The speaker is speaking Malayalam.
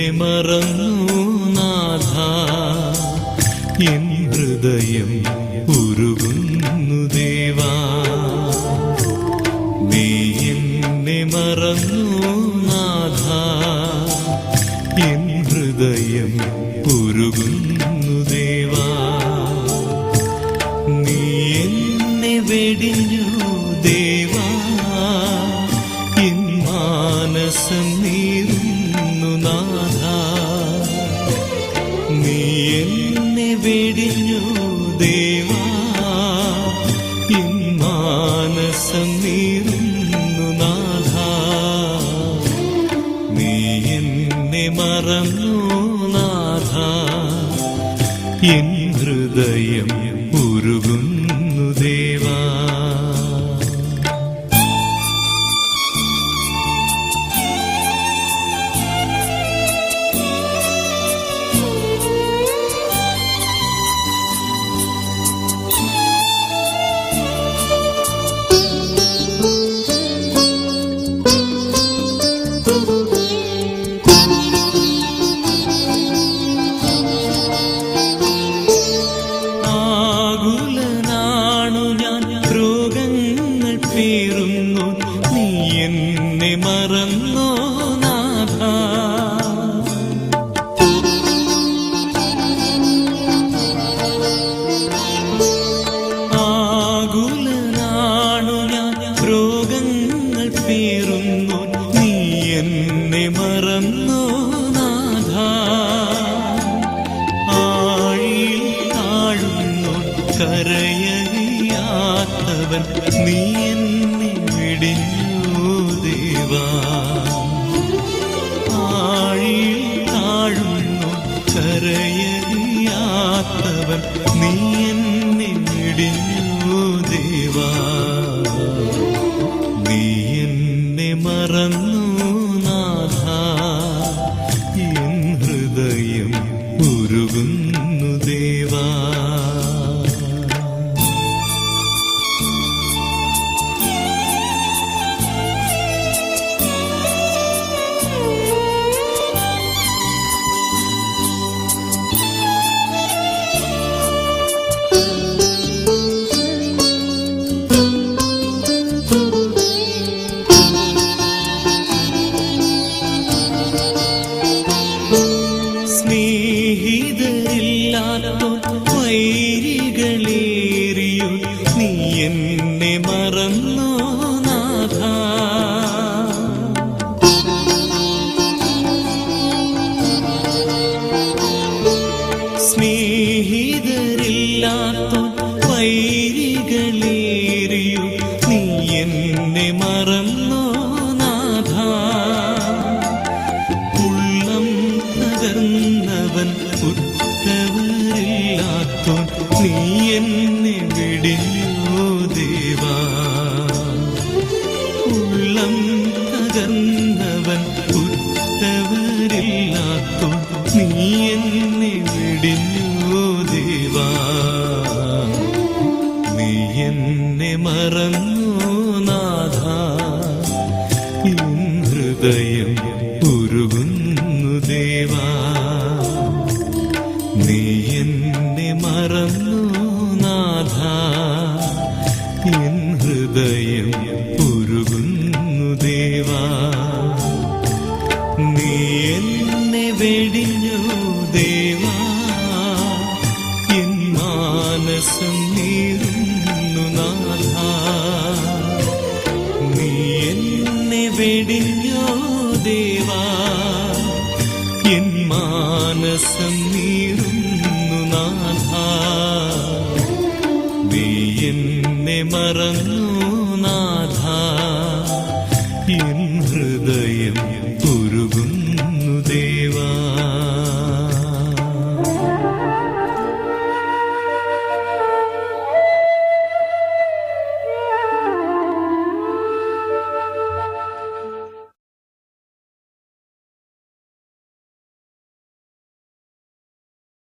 മറന്നു നാഥ. എൻ ഹൃദയം ഉരുകുന്നു ദേവാ. നീ എന്നെ മറന്നു നാഥ. എൻ ഹൃദയം ഉരുകുന്നു ദേവാ. നീ എന്നെ വെടിഞ്ഞു നീറുന്നു നാഥ. നീ എന്നെ മറന്നു നാഥ. എൻ ഹൃദയം രോഗങ്ങൾ പേറുന്നു. നീ എന്നെ മറന്നു നാഥ? ആഴിയിൽ താഴുന്നു കരയറിയാത്തവൻ. നീ വൈരികളേറിയോ നീ എന്നെ മറന്നോ. ഉറ്റവരില്ലാത്തോൻ നീ എന്നെ വിടിഞ്ഞോ ദേവാ? ഉള്ളം തകർന്നവൻ ഉറ്റവരില്ലാത്തോൻ നീ എന്നെ വിടിഞ്ഞോ ദേവാ? നീ എന്നെ മറന്നോ നാഥ? ഇൻ ഹൃദയം എന്നെ മറന്നു നാഥ. എൻ ഹൃദയം ഉരുകുന്നു ദേവാ. നീ എന്നെ വെടിഞ്ഞു ദേവാ. എൻ മാനസം നീറുന്നു നാഥ. നീ എന്നെ വെടിഞ്ഞു ദേവാ. എൻ മാനസം നീറുന്നു നാഥ. നീ എന്നെ മറന്നു.